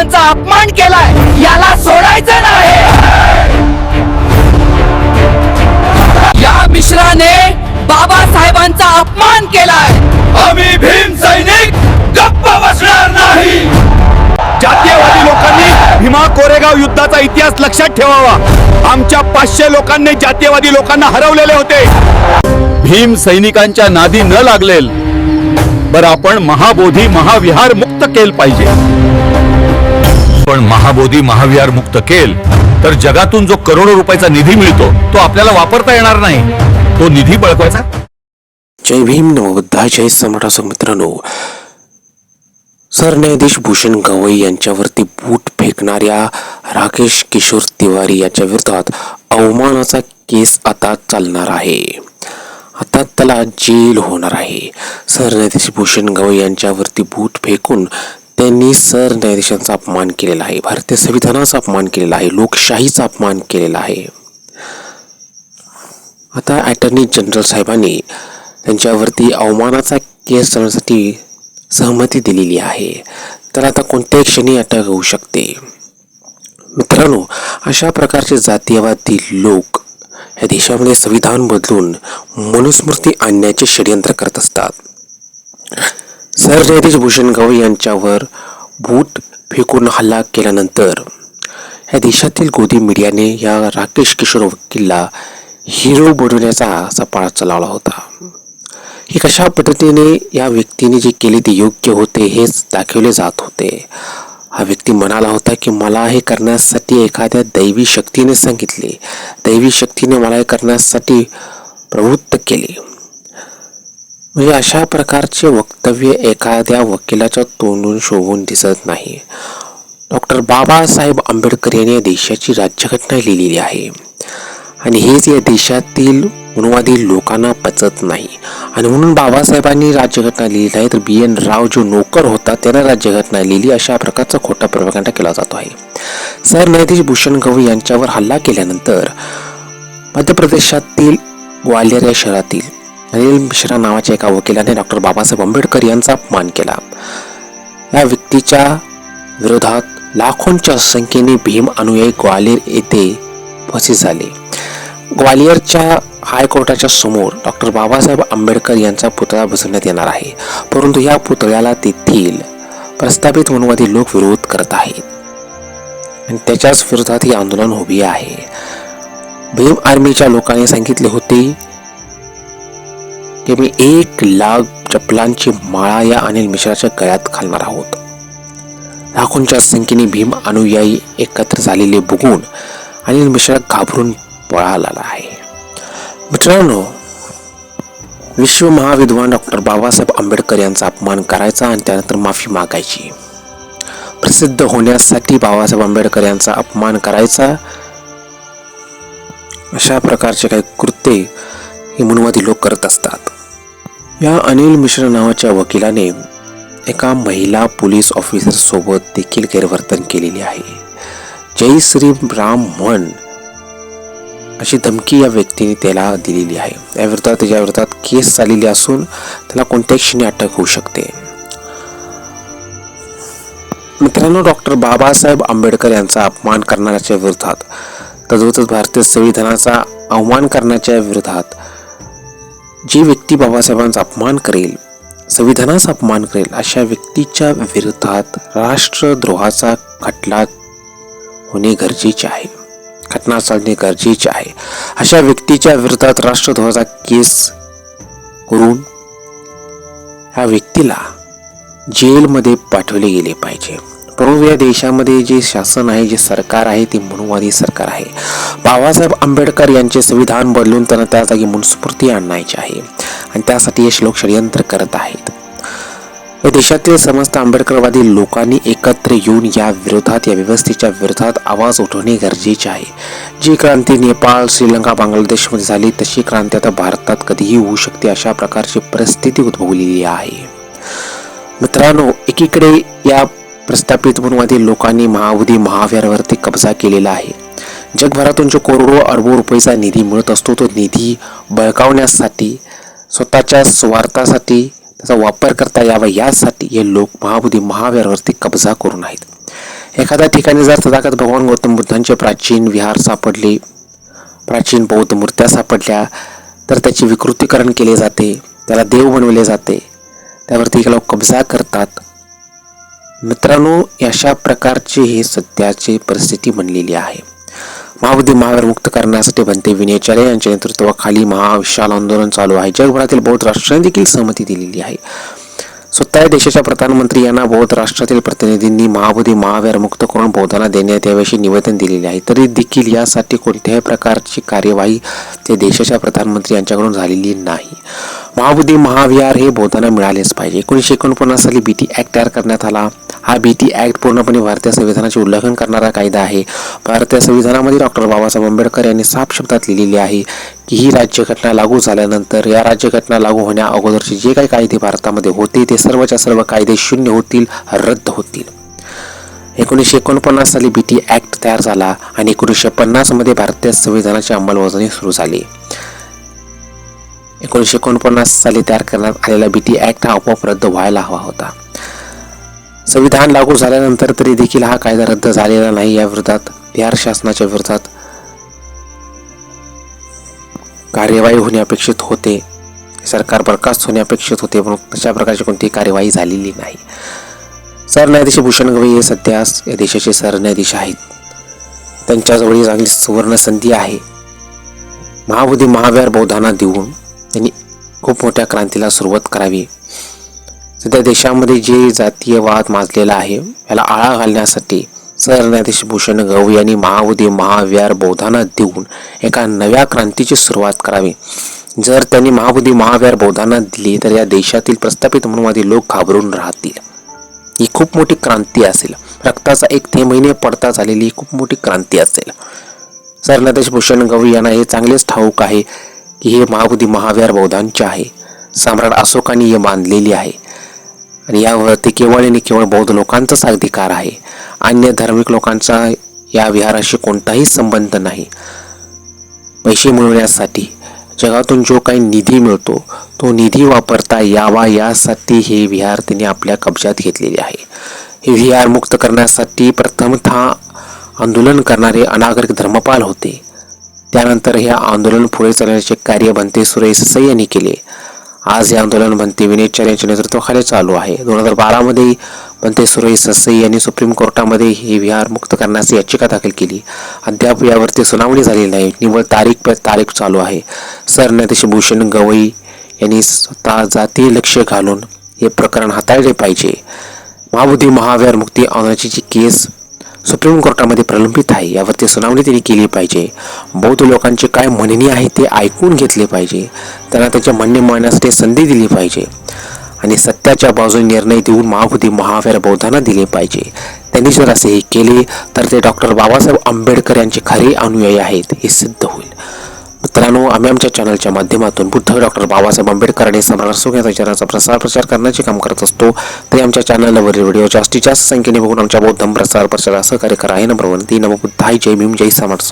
बाबासाहेबांचा अपमान केलाय याला सोडायचं नाही. या मिश्राने बाबासाहेबांचा अपमान केलाय. आम्ही भीम सैनिक गप्प बसणार नाही. जातीयवादी लोकांनी भीमा कोरेगाव युद्धाचा इतिहास लक्षात ठेवावा. आमच्या पाचशे लोकांनी जातीयवादी लोकांना हरवलेले होते. भीम सैनिकांच्या नादी न लागलेल बर आपण महाबोधी महाविहार मुक्त केल पाहिजे. आपण महाबोधी महाविहार मुक्त केल तर जगातून जो करोडो रुपयाचा निधी मिळतो तो आपल्याला वापरता येणार नाही. तो निधी बळकवायचा? जय भीम नवबद्धा जय सम्राट मित्रांनो सरन्यायाधीश भूषण गवई यांच्यावरती बूट फेकणाऱ्या राकेश किशोर तिवारी याच्या विरोधात अवमानाचा केस आता चालणार आहे. आता त्याला जेल होणार आहे. सरन्यायाधीश भूषण गवई यांच्यावरती बूट फेकून त्यांनी सरन्यायाधीशांचा अपमान केलेला आहे भारतीय संविधानाचा अपमान केलेला आहे लोकशाहीचा अपमान केलेला आहे. आता अटर्नी जनरल साहेबांनी त्यांच्यावरती अवमानाचा केस चालवण्यासाठी सहमती दिलेली आहे. तर आता कोणत्याही क्षणी अटक होऊ शकते. मित्रांनो अशा प्रकारचे जातीयवादी लोक या देशामध्ये संविधान बदलून मनुस्मृती आणण्याचे षडयंत्र करत असतात. सरन्यायाधीश भूषण गवई यांच्यावर बूट फेकून हल्ला केल्यानंतर या देशातील गोदी मीडियाने या राकेश किशोर वकीलला हिरो बनवण्याचा सपाळा चलावला होता. हे कशा पद्धतीने या व्यक्तीने जे केले ते योग्य होते हेच दाखवले जात होते. हा व्यक्ती म्हणाला होता की मला हे करण्यासाठी एखाद्या दैवी शक्तीने सांगितले. दैवी शक्तीने मला हे करण्यासाठी प्रवृत्त केले. म्हणजे अशा प्रकारचे वक्तव्य एखाद्या वकिलाच्या तोंडून शोभून दिसत नाही. डॉक्टर बाबासाहेब आंबेडकर यांनी या देशाची राज्यघटना लिहिलेली आहे. आणि हेच या देशातील अनुवादी लोकांना पचत नाही. आणि म्हणून बाबासाहेबांनी राज्यघटना लिहिली आहे. तर बी एन राव जो नोकर होता त्याने राज्यघटना लिहिली. अशा प्रकारचा खोटा प्रभाकांडा केला जातो आहे. सरन्यायाधीश भूषण गवई यांच्यावर हल्ला केल्यानंतर मध्य प्रदेशातील ग्वालियर या शहरातील अनिल मिश्रा नावाच्या एका वकिलाने डॉक्टर बाबासाहेब आंबेडकर यांचा अपमान केला. या व्यक्तीच्या विरोधात लाखोंच्या संख्येने भीम अनुयायी ग्वालियर येथे फसे झाले. ग्वालियरच्या हायकोर्टाच्या समोर डॉक्टर बाबासाहेब आंबेडकर यांचा पुतळा बसवण्यात येणार आहे. परंतु या पुतळ्याला तेथील प्रस्थापित वनवादी लोक विरोध करत आहेत. आणि त्याच्याच विरोधात ही आंदोलन उभी आहे. भीम आर्मीच्या लोकांनी सांगितले होते की मी एक लाख चपलांची माळा या अनिल मिश्राच्या गळ्यात घालणार आहोत. लाखोंच्या संख्येने भीम अनुयायी एकत्र झालेले बघून अनिल मिश्रा घाबरून पळाला आहे. मित्रांनो विश्व महाविद्वान डॉक्टर बाबासाहेब आंबेडकर यांचा अपमान करायचा आणि त्यानंतर माफी मागायची. प्रसिद्ध होण्यासाठी बाबासाहेब आंबेडकर यांचा अपमान करायचा. अशा प्रकारचे काही कृत्ये मनुवादी लोक करत असतात. या अनिल मिश्र नावाच्या वकिलाने एका महिला पोलीस ऑफिसरसोबत देखील गैरवर्तन केलेले आहे. जय श्री राम म्हण अशी धमकी या व्यक्तीने त्याला दिलेली आहे. या विरोधात त्याच्या विरोधात केस चाललेली असून त्याला कोणत्याही क्षणी अटक होऊ शकते. मित्रांनो डॉक्टर बाबासाहेब आंबेडकर यांचा अपमान करणाऱ्याच्या विरोधात तद्वतच भारतीय संविधानाचा अवमान करण्याच्या विरोधात जी व्यक्ती बाबासाहेबांचा अपमान करेल संविधानाचा अपमान करेल अशा व्यक्तीच्या विरोधात राष्ट्रद्रोहाचा खटला होणे गरजेचे आहे. घटना चालणे गरजेचे आहे. अशा व्यक्तीच्या विरोधात राष्ट्रद्रोहाचा केस करून ह्या व्यक्तीला जेलमध्ये पाठवले गेले पाहिजे. परंतु या देशामध्ये जे शासन आहे जे सरकार आहे ते मनुवादी सरकार आहे. बाबासाहेब आंबेडकर यांचे संविधान बदलून त्यांना त्या जागी मनुस्फूर्ती आणायची आहे आणि त्यासाठी हे लोक षडयंत्र करत आहेत. या देशातील समस्त आंबेडकरवादी लोकांनी एकत्र येऊन या विरोधात या व्यवस्थेच्या विरोधात आवाज उठवणे गरजेचे आहे. जी क्रांती नेपाळ श्रीलंका बांगलादेशमध्ये झाली तशी क्रांती आता भारतात कधीही होऊ शकते अशा प्रकारची परिस्थिती उद्भवलेली आहे. मित्रांनो एकीकडे या प्रस्थापित मनुवादी लोकांनी महाबोधी महावीरावरती कब्जा केलेला आहे. जगभरातून जो करोडो अरबो रुपयेचा निधी मिळत असतो तो निधी बळकावण्यासाठी स्वतःच्या स्वार्थासाठी त्याचा वापर करता यावा यासाठी हे लोक महाबोधी महावीरावरती कब्जा करून आहेत. एखाद्या ठिकाणी जर तथागत भगवान गौतम बुद्धांचे प्राचीन विहार सापडले प्राचीन बौद्ध मूर्त्या सापडल्या तर त्याचे विकृतीकरण केले जाते त्याला देव बनवले जाते त्यावरती लोक कब्जा करतात मित्रांनो अशा प्रकारची ही सध्याची परिस्थिती बनलेली आहे. महाबुद्धी महावीर मुक्त करण्यासाठी बनते विनयचार्य यांच्या नेतृत्वाखाली महाविशाल आंदोलन चालू आहे. जगभरातील बौद्ध राष्ट्रांनी देखील सहमती दिलेली आहे. स्वतः देशाच्या प्रधानमंत्री यांना बौद्ध राष्ट्रातील प्रतिनिधींनी महाबोधी महावीर मुक्त करून बौद्धांना देण्यात याविषयी निवेदन दिलेले आहे. तरी देखील यासाठी कोणत्याही प्रकारची कार्यवाही ते देशाच्या प्रधानमंत्री यांच्याकडून झालेली नाही. महाबुद्धी महाविहार हे बौद्धांना मिळालेच पाहिजे. एकोणीसशे एकोणपन्नास साली बीटी ॲक्ट तयार करण्यात आला. हा बीटी ॲक्ट पूर्णपणे भारतीय संविधानाचे उल्लंघन करणारा कायदा आहे. भारतीय संविधानामध्ये डॉक्टर बाबासाहेब आंबेडकर यांनी साफ शब्दात लिहिलेली आहे की ही राज्यघटना लागू झाल्यानंतर या राज्यघटना लागू होण्या अगोदरचे जे काही कायदे भारतामध्ये होते ते सर्वच्या सर्व कायदे शून्य होतील रद्द होतील. एकोणीसशे एकोणपन्नास साली बी टी ॲक्ट तयार झाला आणि एकोणीसशे पन्नासमध्ये भारतीय संविधानाची अंमलबजावणी सुरू झाली. एकोणीसशे एकोणपन्नास साली तयार करण्यात आलेला बी टी ॲक्ट हा आपोआप रद्द व्हायला हवा होता. संविधान लागू झाल्यानंतर तरी देखील हा कायदा रद्द झालेला नाही या विरोधात बिहार शासनाच्या विरोधात कार्यवाही होणे अपेक्षित होते. सरकार बरखास्त होणे अपेक्षित होते पण तशा प्रकारची कोणतीही कार्यवाही झालेली नाही. सरन्यायाधीश भूषण गवई हे सध्या या देशाचे सरन्यायाधीश आहेत. त्यांच्याजवळ चांगली सुवर्ण संधी आहे. महाबोधी महाव्यार बौद्धांना देऊन त्यांनी खूप मोठ्या क्रांतीला सुरुवात करावी. सध्या देशामध्ये जे जातीय वाद माजलेला आहे याला आळा घालण्यासाठी सरन्यायाधीश भूषण गवई यांनी महाबोधी महावीर बौद्धांना देऊन एका नव्या क्रांतीची सुरुवात करावी. जर त्यांनी महाबोधी महावीर बौद्धांना दिली तर या देशातील प्रस्थापित मनुवादी लोक घाबरून राहतील. ही खूप मोठी क्रांती असेल. रक्ताचा एक थेंबहीने पडता झालेली ही खूप मोठी क्रांती असेल. सरन्यायाधीश भूषण गवई यांना हे चांगलेच ठाऊक आहे. की हे महाबोधी महावीर बौद्धांचे आहे. सम्राट अशोकाने हे बांधलेली आहे. आणि यावरती केवळ आणि केवळ बौद्ध लोकांचाच अधिकार आहे. अन्य धार्मिक लोकांचा या विहाराशी कोणताही संबंध नाही. पैसे मिळवण्यासाठी जगातून जो काही निधी मिळतो तो निधी वापरता यावा यासाठी हे विहार त्यांनी आपल्या कब्जात घेतलेले आहे. हे विहार मुक्त करण्यासाठी प्रथमतः आंदोलन करणारे अनागरिक धर्मपाल होते. त्यानंतर हे आंदोलन पुढे चालण्याचे कार्य बनते सुरेश सई यांनी केले. आज हे आंदोलन बनते विनयचर यांच्या नेतृत्वाखाली चालू आहे. दोन हजार बारामध्ये बनते सुरेश ससई यांनी सुप्रीम कोर्टामध्ये हे विहार मुक्त करण्याची याचिका दाखल केली. अद्याप यावरती सुनावणी झालेली नाही. निव्वळ तारीख तारीख चालू आहे. सरन्यायाधीश भूषण गवई यांनी स्वतः जाती लक्ष घालून हे प्रकरण हाताळले पाहिजे. महाबुद्धी महाविहार मुक्ती आंदोलनाची जी केस सुप्रीम कोर्टामध्ये प्रलंबित आहे. यावरती सुनावणी त्यांनी केली पाहिजे. बौद्ध लोकांचे काय म्हणणे आहे ते ऐकून घेतले पाहिजे. त्यांना त्याचे म्हणणे मांडण्यासाठी संधी दिली पाहिजे. आणि सत्याच्या बाजूने निर्णय देऊन महाबुद्धी महावीर बौद्धांना दिले पाहिजे. त्यांनी जर असे हे केले तर ते डॉक्टर बाबासाहेब आंबेडकर यांचे खरे अनुयायी आहेत हे सिद्ध होईल. मित्रांनो आम्ही आमच्या चॅनलच्या माध्यमातून बुद्ध डॉक्टर बाबासाहेब आंबेडकर आणि सम्राट अशोक या विचारांचा प्रसार प्रचार करण्याचे काम करत असतो. तरी आमच्या चॅनलवरील व्हिडिओ जास्तीत जास्त संख्येने बघून आमच्या बौद्ध प्रसार प्रचार सहकार्य करा. हे नंबर वन ती नमबुद्धाय जय भीम जय सम्राट